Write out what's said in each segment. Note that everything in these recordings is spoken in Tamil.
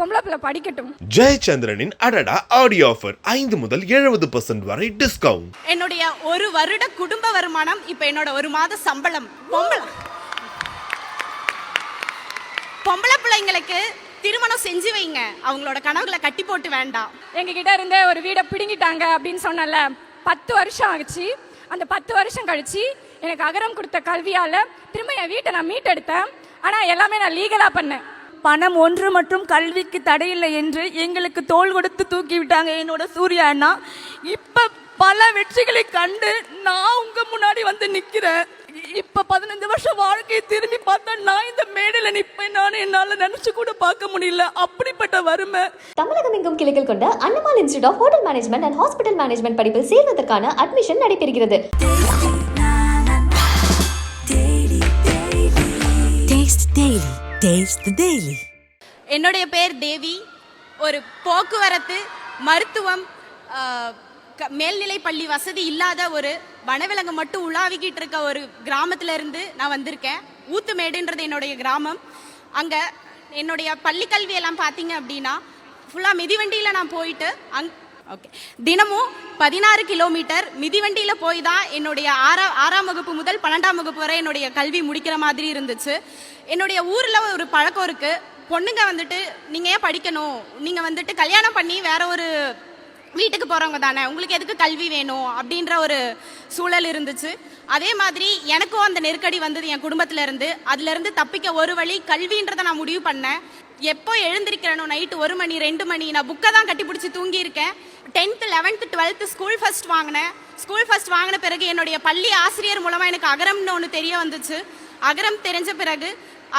பொம்பளை பிள்ளை படிக்கட்டும். ஜெயச்சந்திரனின் அடடா ஆடியோ ஆஃபர் ஐந்து முதல் எழுபது பர்சன்ட் வரை டிஸ்கவுண்ட் என்னுடைய ஒரு வருட குடும்ப வருமானம் இப்ப என்னோட ஒரு மாத சம்பளம். பொம்பளை. பொம்பளை பிள்ளைங்களுக்கு திருமணம் செஞ்சு வைங்க. அவங்களோட கனவுகளை கட்டி போட்டு வேண்டாம். எங்ககிட்ட இருந்து ஒரு வீடை பிடுங்கிட்டாங்க அப்படின்னு சொன்னல பத்து வருஷம் ஆச்சு அந்த பத்து வருஷம் கழிச்சு எனக்கு அகரம் கொடுத்த கல்வியால திரும்ப என் வீட்டை நான் மீட்டெடுத்தேன். ஆனா எல்லாமே நான் லீகலா பண்ணேன். பணம் ஒன்று மற்றும் கல்விக்கு தடையில்லை என்று எங்களுக்கு தோள் கொடுத்து தூக்கி விட்டாங்க என்னோட சூர்யா அண்ணா. இப்ப பல வெற்றிகளை கண்டு நான் உங்க முன்னாடி வந்து நிக்கிறேன். இப்ப பதினஞ்சு வருஷம் வாழ்க்கையை திரும்பி பார்த்தா நான் இந்த மேடையில நிப்பேன். நான் என்னால நினைச்சு கூட பார்க்க முடியல. அப்படிப்பட்ட வறுமை. தமிழகம் எங்கும் கிளைகள் கொண்ட Annamal institute of hotel management and hospital management படிப்பில் சேர்வதற்கான அட்மிஷன் நடைபெறுகிறது. Taste டேஸ்ட் டெய்லி என்னுடைய பேர் தேவி. ஒரு போக்குவரத்து மருத்துவம் க- மேல்நிலை பள்ளி வசதி இல்லாத ஒரு வனவிலங்கு மட்டும் உலாவிக்கிட்டு இருக்க ஒரு கிராமத்துல இருந்து நான் வந்திருக்கேன். ஊத்துமேடுன்றது என்னுடைய கிராமம். அங்க என்னுடைய பள்ளி கல்வி எல்லாம் பார்த்தீங்க அப்படின்னா ஃபுல்லாக மிதிவண்டியில் நான் போயிட்டு அங் ஓகே தினமும் பதினாறு கிலோமீட்டர் மிதிவண்டியில் போய் தான் என்னுடைய ஆறா ஆறாம் வகுப்பு முதல் பன்னெண்டாம் வகுப்பு வரை என்னுடைய கல்வி முடிக்கிற மாதிரி இருந்துச்சு. என்னுடைய ஊரில் ஒரு பழக்கம் இருக்குது பொண்ணுங்க வந்துட்டு நீங்கள் ஏன் படிக்கணும்? நீங்கள் வந்துட்டு கல்யாணம் பண்ணி வேற ஒரு வீட்டுக்கு போகிறவங்க தானே. உங்களுக்கு எதுக்கு கல்வி வேணும்? அப்படின்ற ஒரு சூழல் இருந்துச்சு. அதே மாதிரி எனக்கும் அந்த நெருக்கடி வந்தது என் குடும்பத்துல இருந்து. தப்பிக்க ஒரு வழி கல்வின்றதை நான் முடிவு பண்ணேன். எப்போ எழுந்திருக்கிறேனோ நைட்டு ஒரு மணி ரெண்டு மணி நான் புக்கை தான் கட்டி பிடிச்சி தூங்கியிருக்கேன். Tenth eleventh twelfth school first வாங்கினேன் ஸ்கூல் ஃபஸ்ட் வாங்கின பிறகு என்னுடைய பள்ளி ஆசிரியர் மூலமாக எனக்கு அகரம்னு ஒன்று தெரிய வந்துச்சு. அகரம் தெரிஞ்ச பிறகு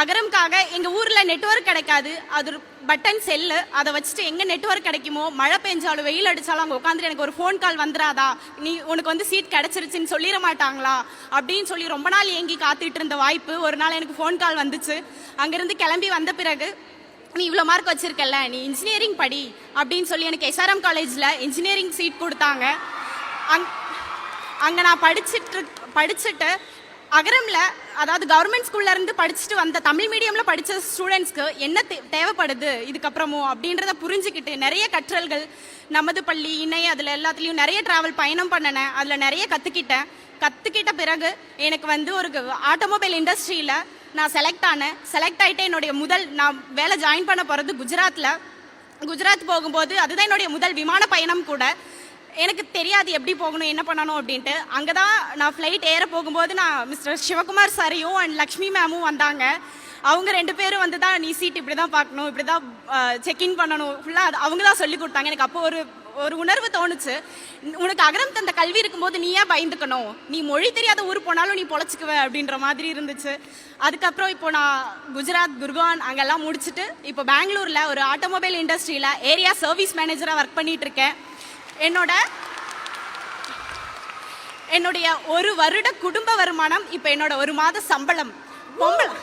அகரம்காக எங்கள் ஊரில் நெட்வொர்க் கிடைக்காது. அது பட்டன் செல்லு அதை வச்சுட்டு எங்கே நெட்வொர்க் கிடைக்குமோ மழை பெஞ்சாலும் வெயில் அடித்தாலும் அங்கே உட்காந்துட்டு எனக்கு ஒரு ஃபோன் கால் வந்துடாதா நீ உனக்கு வந்து சீட் கிடச்சிருச்சின்னு சொல்லிட மாட்டாங்களா? அப்படின்னு சொல்லி ரொம்ப நாள் ஏங்கி காத்துட்டு இருந்த வாய்ப்பு ஒரு நாள் எனக்கு ஃபோன் கால் வந்துச்சு. அங்கேருந்து கிளம்பி வந்த பிறகு நீ இவ்வளோ மார்க் வச்சிருக்கல நீ இன்ஜினியரிங் படி அப்படின்னு சொல்லி எனக்கு எஸ்ஆர்எம் காலேஜில் இன்ஜினியரிங் சீட் கொடுத்தாங்க. அங் அங்கே நான் படிச்சுட்டு படிச்சுட்டு அகரமில் அதாவது கவர்மெண்ட் ஸ்கூல்லேருந்து படிச்சுட்டு வந்த தமிழ் மீடியமில் படித்த ஸ்டூடெண்ட்ஸ்க்கு என்ன தே- தேவைப்படுது இதுக்கப்புறமும் அப்படின்றத புரிஞ்சுக்கிட்டு நிறைய கற்றல்கள் நமது பள்ளி இணை அதில் எல்லாத்துலேயும் நிறைய ட்ராவல் பயணம் பண்ணினேன். அதில் நிறைய கற்றுக்கிட்டேன் கற்றுக்கிட்ட பிறகு எனக்கு வந்து ஒரு ஆட்டோமொபைல் இண்டஸ்ட்ரியில் நான் செலக்ட் ஆனேன். செலக்ட் ஆகிட்டு என்னுடைய முதல் நான் வேலை ஜாயின் பண்ண போகிறது குஜராத்தில் குஜராத் போகும்போது அதுதான் என்னுடைய முதல் விமான பயணம் கூட. எனக்கு தெரியாது எப்படி போகணும் என்ன பண்ணணும் அப்படின்ட்டு. அங்கே தான் நான் ஃப்ளைட் ஏற போகும்போது நான் மிஸ்டர் சிவகுமார் சாரையும் அண்ட் லக்ஷ்மி மேமும் வந்தாங்க. அவங்க ரெண்டு பேரும் வந்து தான் நீ சீட் இப்படி தான் பார்க்கணும் இப்படி தான் செக்இன் பண்ணணும். ஃபுல்லாக அவங்க தான் சொல்லி கொடுத்தாங்க. எனக்கு அப்போ ஒரு ஒரு உணர்வு தோணுச்சு. உனக்கு அகரம் தந்த கல்வி இருக்கும்போது நீ ஏன் பயந்துக்கணும். நீ மொழி தெரியாத ஊர் போனாலும் நீ பொழைச்சிக்குவ அப்படின்ற மாதிரி இருந்துச்சு. அதுக்கப்புறம் இப்போ நான் குஜராத் குர்கான் அங்கெல்லாம் முடிச்சுட்டு இப்போ பெங்களூரில் ஒரு ஆட்டோமொபைல் இண்டஸ்ட்ரியில் ஏரியா சர்வீஸ் மேனேஜராக ஒர்க் பண்ணிட்டு இருக்கேன் என்னோட என்னுடைய ஒரு வருட குடும்ப வருமானம் இப்போ என்னோட ஒரு மாத சம்பளம். பொம்பளை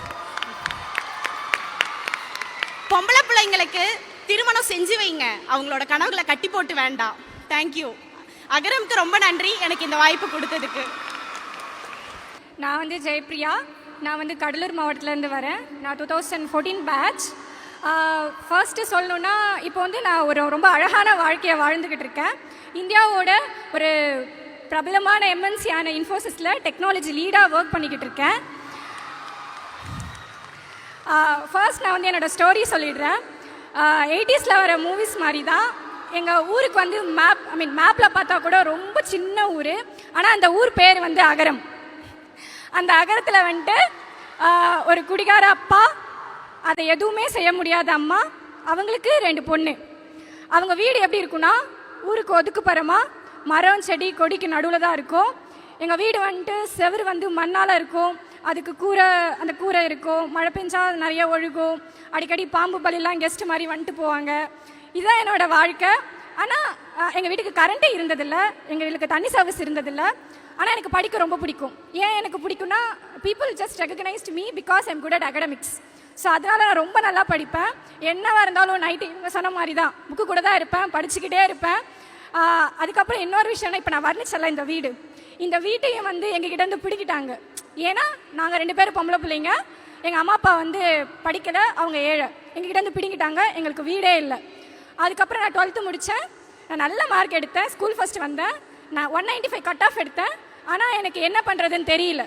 பொம்பளை பிள்ளைங்களுக்கு திருமணம் செஞ்சு வைங்க. அவங்களோட கனவுகளை கட்டி போட்டு வேண்டாம். தேங்க்யூ அகரமுக்கு ரொம்ப நன்றி. எனக்கு இந்த வாய்ப்பு கொடுத்ததுக்கு. நான் வந்து ஜெயப்ரியா நான் வந்து கடலூர் மாவட்டத்துலேருந்து வரேன். நான் two thousand fourteen batch first சொல்லணுன்னா இப்போ வந்து நான் ஒரு ரொம்ப அழகான வாழ்க்கையை வாழ்ந்துக்கிட்டு இருக்கேன். இந்தியாவோட ஒரு பிரபலமான எம்என்சியான இன்ஃபோசிஸில் டெக்னாலஜி லீடாக ஒர்க் பண்ணிக்கிட்டு இருக்கேன். ஃபர்ஸ்ட் நான் வந்து என்னோட ஸ்டோரி சொல்லிடுறேன். எயிட்டிஸில் வர மூவிஸ் மாதிரி தான் எங்கள் ஊருக்கு வந்து மேப் ஐ மீன் மேப்பில் பார்த்தா கூட ரொம்ப சின்ன ஊர். ஆனால் அந்த ஊர் பேர் வந்து அகரம். அந்த அகரத்தில் வந்துட்டு ஒரு குடிகார அப்பா அதை எதுவுமே செய்ய முடியாத அம்மா அவங்களுக்கு ரெண்டு பொண்ணு. அவங்க வீடு எப்படி இருக்குன்னா ஊருக்கு ஒதுக்குப்புறமா மரம் செடி கொடிக்கு நடுவில் தான் இருக்கும். எங்கள் வீடு வந்துட்டு செவுரு வந்து மண்ணால் இருக்கும். அதுக்கு கூரை அந்த கூரை இருக்கும். மழை பெஞ்சா அது நிறைய ஒழுகும். அடிக்கடி பாம்பு பலிலாம் கெஸ்ட் மாதிரி வந்துட்டு போவாங்க. இதுதான் என்னோட வாழ்க்கை. ஆனால் எங்கள் வீட்டுக்கு கரண்ட்டே இருந்ததில்லை. எங்கள் வீட்டுக்கு தண்ணி சர்வீஸ் இருந்ததில்ல. ஆனால் எனக்கு படிக்க ரொம்ப பிடிக்கும். ஏன் எனக்கு பிடிக்கும்னா people just recognised me because I'm good at academics so அதனால் நான் ரொம்ப நல்லா படிப்பேன். என்னவாக இருந்தாலும் நைட்டு இவங்க சொன்ன மாதிரி தான் புக்கு கூட தான் இருப்பேன். படிச்சுக்கிட்டே இருப்பேன். அதுக்கப்புறம் இன்னொரு விஷயம்னா இப்போ நான் வர்ணிச்சல இந்த வீடு. இந்த வீட்டையும் வந்து எங்ககிட்ட இருந்து பிடிக்கிட்டாங்க ஏன்னா நாங்கள் ரெண்டு பேரும் பொம்பளை பிள்ளைங்க. எங்கள் அம்மா அப்பா வந்து படிக்கலை அவங்க ஏழை. எங்ககிட்ட வந்து பிடிங்கிட்டாங்க எங்களுக்கு வீடே இல்லை. அதுக்கப்புறம் நான் டுவெல்த்து முடித்தேன் நான் நல்ல மார்க் எடுத்தேன் ஸ்கூல் ஃபஸ்ட் வந்தேன். நான் one ninety five cut off எடுத்தேன். ஆனால் எனக்கு என்ன பண்ணுறதுன்னு தெரியல.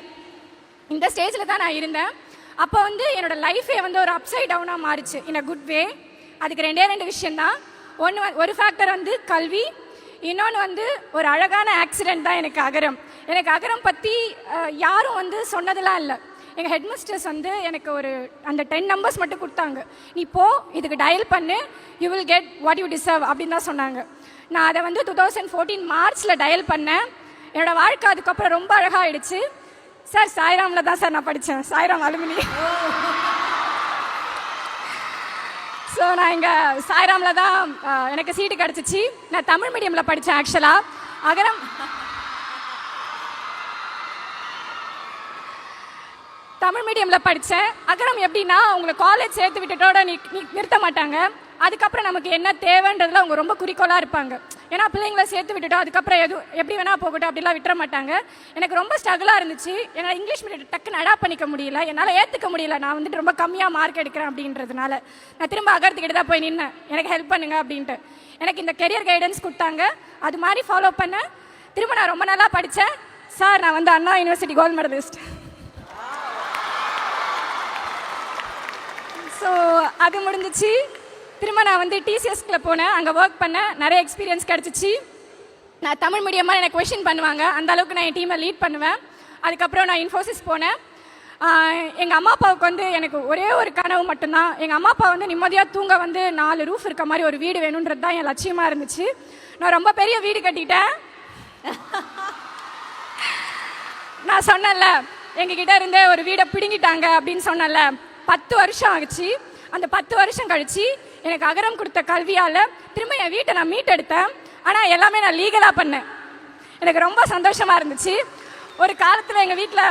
இந்த ஸ்டேஜில் தான் நான் இருந்தேன். அப்போ வந்து என்னோடய லைஃபே வந்து ஒரு அப்சைட் டவுனாக மாறிச்சு. இன் அ குட் வே அதுக்கு ரெண்டே ரெண்டு விஷயந்தான் ஒன்று ஒரு ஃபேக்டர் வந்து கல்வி இன்னொன்று வந்து ஒரு அழகான ஆக்சிடென்ட் தான் எனக்கு அகரம். எனக்கு அகரம் பற்றி யாரும் வந்து சொன்னதெல்லாம் இல்லை. எங்கள் ஹெட்மிஸ்டர்ஸ் வந்து எனக்கு ஒரு அந்த டென் நம்பர்ஸ் மட்டும் கொடுத்தாங்க. நீ போ இதுக்கு டயல் பண்ணு you will get what you deserve அப்படின்னு தான் சொன்னாங்க. நான் அதை வந்து டூ தௌசண்ட் ஃபோர்டீன் மார்ச்சில் டயல் பண்ணேன். என்னோட வாழ்க்கை அதுக்கப்புறம் ரொம்ப அழகாகிடுச்சு சார் சாய்ராமில் தான் சார் நான் படித்தேன் சாய்ராம் அலுமினி. ஸோ நான் இங்கே சாய்ராமில் தான் எனக்கு சீட்டு கிடச்சிச்சு. நான் தமிழ் மீடியமில் படித்தேன் ஆக்சுவலாக அகரம் தமிழ் மீடியமில் படித்தேன் அகரம் எப்படின்னா உங்களை காலேஜ் சேர்த்து விட்டுட்டோட நிறுத்த மாட்டாங்க. அதுக்கப்புறம் நமக்கு என்ன தேவைன்றதுல அவங்க ரொம்ப குறிக்கோளாக இருப்பாங்க. ஏன்னா பிள்ளைங்கள சேர்த்து விட்டுட்டோம் அதுக்கப்புறம் எது எப்படி வேணால் போகட்டும் அப்படிலாம் விட்டுற மாட்டாங்க. எனக்கு ரொம்ப ஸ்ட்ரகிளாக இருந்துச்சு. என்னால் இங்கிலீஷ் மீடியம் டக்குன்னு அடாப்ட் பண்ணிக்க முடியல. என்னால் ஏற்றுக்க முடியல. நான் வந்துட்டு ரொம்ப கம்மியாக மார்க் எடுக்கிறேன் அப்படின்றதுனால. நான் திரும்ப அகர்த்துக்கிட்டு தான் போய் நின்னேன். எனக்கு ஹெல்ப் பண்ணுங்க அப்படின்ட்டு. எனக்கு இந்த கெரியர் கைடன்ஸ் கொடுத்தாங்க. அது மாதிரி ஃபாலோ பண்ணேன் திரும்ப நான் ரொம்ப நல்லா படித்தேன் சார் நான் வந்து Anna university gold medalist so அது முடிஞ்சிச்சு. திரும்ப நான் வந்து டிசிஎஸ்கில் போனேன். அங்கே ஒர்க் பண்ணேன். நிறைய எக்ஸ்பீரியன்ஸ் கிடச்சிச்சு. நான் தமிழ் மீடியமாக எனக்கு கொஷின் பண்ணுவாங்க அந்த அளவுக்கு நான் என் டீமை லீட் பண்ணுவேன். அதுக்கப்புறம் நான் இன்ஃபோசிஸ் போனேன். எங்கள் அம்மா அப்பாவுக்கு வந்து எனக்கு ஒரே ஒரு கனவு மட்டும்தான். எங்கள் அம்மா அப்பா வந்து நிம்மதியாக தூங்க வந்து நாலு ரூஃப் இருக்க மாதிரி ஒரு வீடு வேணுன்றது தான் என் லட்சியமாக இருந்துச்சு. நான் ரொம்ப பெரிய வீடு கட்டிட்டேன். நான் சொன்னேன்ல எங்ககிட்ட இருந்தே ஒரு வீடை பிடுங்கிட்டாங்க அப்படின்னு சொன்னேன்ல. பத்து வருஷம் ஆகுச்சு. அந்த பத்து வருஷம் கழிச்சு எனக்கு அகரம் கொடுத்த கல்வியால் திரும்ப என் வீட்டை நான் மீட்டெடுத்தேன். ஆனால் எல்லாமே நான் லீகலாக பண்ணேன். எனக்கு ரொம்ப சந்தோஷமாக இருந்துச்சு. ஒரு காலத்தில் எங்கள் வீட்டில்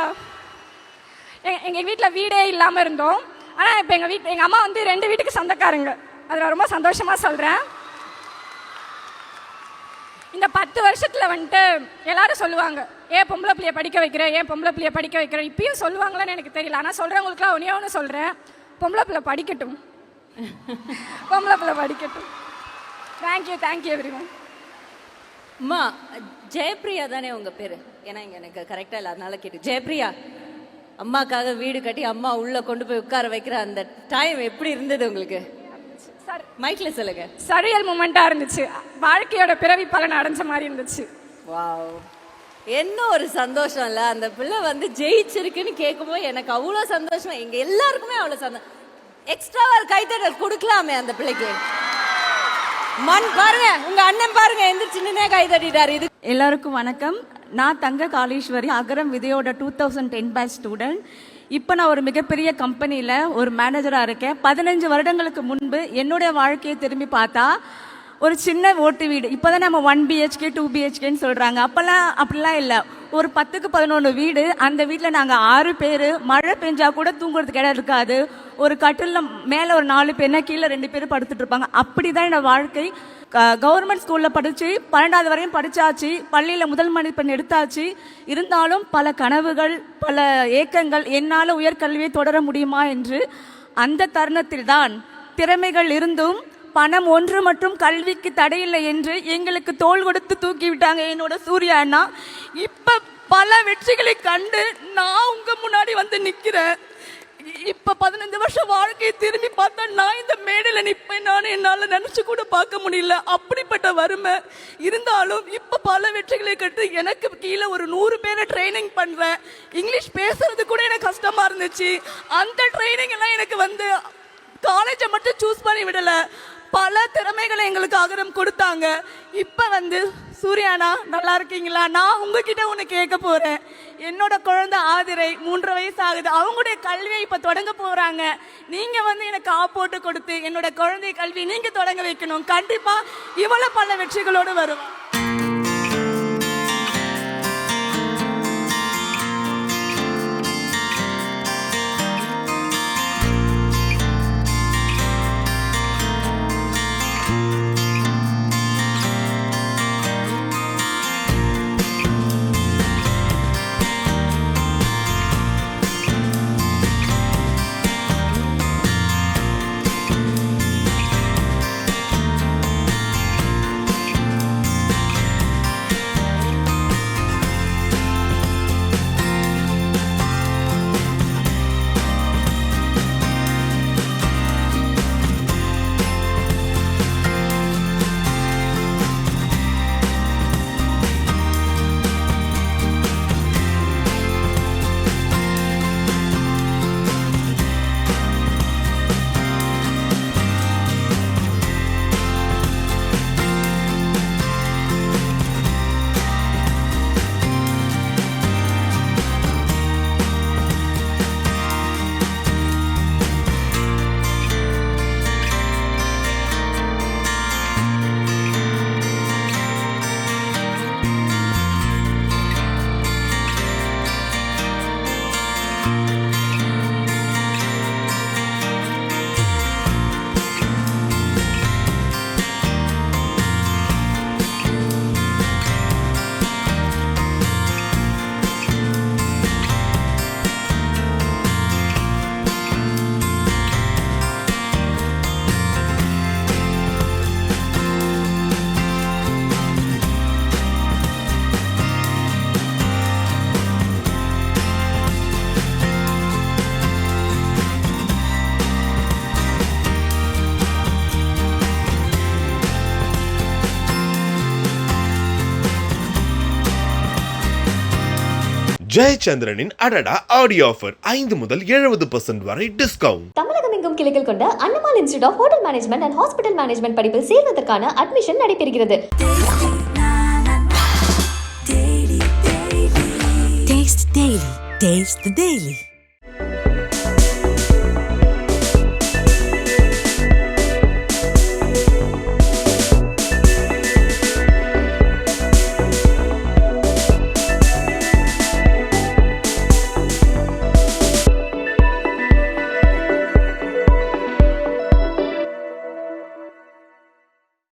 எங்கள் வீட்டில் வீடே இல்லாமல் இருந்தோம். ஆனால் இப்போ எங்கள் வீட் எங்கள் அம்மா வந்து ரெண்டு வீட்டுக்கு சொந்தக்காரங்க. அதில் ரொம்ப சந்தோஷமாக சொல்கிறேன் இந்த பத்து வருஷத்தில் வந்துட்டு எல்லாரும் சொல்லுவாங்க ஏன் பொம்பளை பிள்ளைய படிக்க வைக்கிறேன் ஏன் பொம்பளை பிள்ளைய படிக்க வைக்கிறேன் இப்பயும் சொல்லுவாங்களான்னு எனக்கு தெரியல. ஆனால் சொல்கிறவங்களுக்குலாம் ஒன்றே ஒன்று சொல்கிறேன் பொம்பளை பிள்ளை படிக்கட்டும். பொம்பளை பிள்ளை படிக்கட்டும். தேங்க்யூ தேங்க்யூ எவ்ரி ஒன் அம்மா ஜெயப்பிரியா தானே உங்க பேரு? ஏன்னா இங்க எனக்கு கரெக்டா இல்ல அதனால கேட்டு. ஜெயப்பிரியா அம்மாக்காக வீடு கட்டி அம்மா உள்ள கொண்டு போய் உட்கார வைக்கிற அந்த டைம் எப்படி இருந்தது உங்களுக்கு? சார் மைக்ல சொல்லுங்க. சரியல் மூமெண்ட்டாக இருந்துச்சு. வாழ்க்கையோட பிறவி பலன் அடைஞ்ச மாதிரி இருந்துச்சு. வாவ் என்ன ஒரு சந்தோஷம் இல்ல அந்த பிள்ளை வந்து ஜெயிச்சிருக்குன்னு கேட்கும்போது எனக்கு அவ்வளோ சந்தோஷமா. எங்க எல்லாருக்குமே அவ்வளோ சந்தோஷம் எக்ஸ்ட்ராவா ஒரு கைத்தட்டல் கொடுக்கலாமே அந்த பிள்ளைக்கு. மண் பாருங்க உங்க அண்ணன் பாருங்க எந்திரிச்சு நின்னே கை தட்டிட்டாரு இது எல்லாருக்கும் வணக்கம். நான் தங்க Kaleeswari Agaram விதையோட two thousand ten batch student இப்போ நான் ஒரு மிகப்பெரிய கம்பெனியில் ஒரு மேனேஜராக இருக்கேன். பதினஞ்சு வருடங்களுக்கு முன்பு என்னுடைய வாழ்க்கையை திரும்பி பார்த்தா ஒரு சின்ன ஓட்டு வீடு. இப்போதான் நம்ம ஒன் பிஹெச்கே டூ பிஹெச்கேன்னு சொல்கிறாங்க அப்போல்லாம் அப்படிலாம் இல்லை. ஒரு பத்துக்கு பதினொன்று வீடு. அந்த வீட்டில் நாங்கள் ஆறு பேர். மழை பெஞ்சால் கூட தூங்குறதுக்கு இடம் இருக்காது. ஒரு கட்டிலில் மேலே ஒரு நாலு பேர்னா கீழே ரெண்டு பேர் படுத்துட்டு இருப்பாங்க. அப்படி தான் என்னோடய வாழ்க்கை கவர்மெண்ட் ஸ்கூலில் படித்து பன்னெண்டாவது வரையும் படித்தாச்சு பள்ளியில் முதல் மதிப்பெண் எடுத்தாச்சு. இருந்தாலும் பல கனவுகள் பல ஏக்கங்கள் என்னால் உயர்கல்வியை தொடர முடியுமா என்று அந்த தருணத்தில் தான் திறமைகள் இருந்தும் பணம் ஒன்று மற்றும் கல்விக்கு தடையில்லை என்று எங்களுக்கு தோள் கொடுத்து தூக்கி விட்டாங்க என்னோட சூர்யா அண்ணா. இப்ப பல வெற்றிகளை கண்டு நான் உங்க முன்னாடி வந்து நிக்கிறேன். இப்ப பதினஞ்சு வருஷம் வாழ்க்கையை திரும்பி பார்த்தா நான் இந்த மேடையில நிப்பேன். நான் என்னால நினைச்சு கூட பார்க்க முடியல. அப்படிப்பட்ட வறுமை இருந்தாலும் இப்ப பல வெற்றிகளை கட்டு எனக்கு கீழே ஒரு நூறு பேரை ட்ரைனிங் பண்றேன். இங்கிலீஷ் பேசுறது கூட எனக்கு கஷ்டமா இருந்துச்சு. அந்த ட்ரைனிங் எல்லாம் எனக்கு வந்து காலேஜை மட்டும் சூஸ் பண்ணி விடலை. பல திறமைகளை எங்களுக்கு அகரம் கொடுத்தாங்க. இப்ப வந்து சூர்யானா நல்லா இருக்கீங்களா? நான் உங்ககிட்ட ஒன்று கேட்க போறேன். என்னோட குழந்தை ஆதிரை மூன்று வயசு ஆகுது அவங்களுடைய கல்வியை இப்ப தொடங்க போறாங்க. நீங்க வந்து எனக்கு ஆப்போட்டு கொடுத்து என்னோட குழந்தை கல்வி நீங்க தொடங்க வைக்கணும். கண்டிப்பா இவ்வளவு பல வெற்றிகளோடு வருவோம். ஜெயச்சந்திரனின் அடடா ஆடியோ ஆஃபர் ஐந்து முதல் எழுபது பர்சன்ட் வரை டிஸ்கவுண்ட் தமிழகம் எங்கும் கிளைகள் கொண்ட Annamal institute of hotel management and hospital management படிப்பில் சேர்வதற்கான அட்மிஷன் நடைபெறுகிறது Taste Daily. Taste the Daily.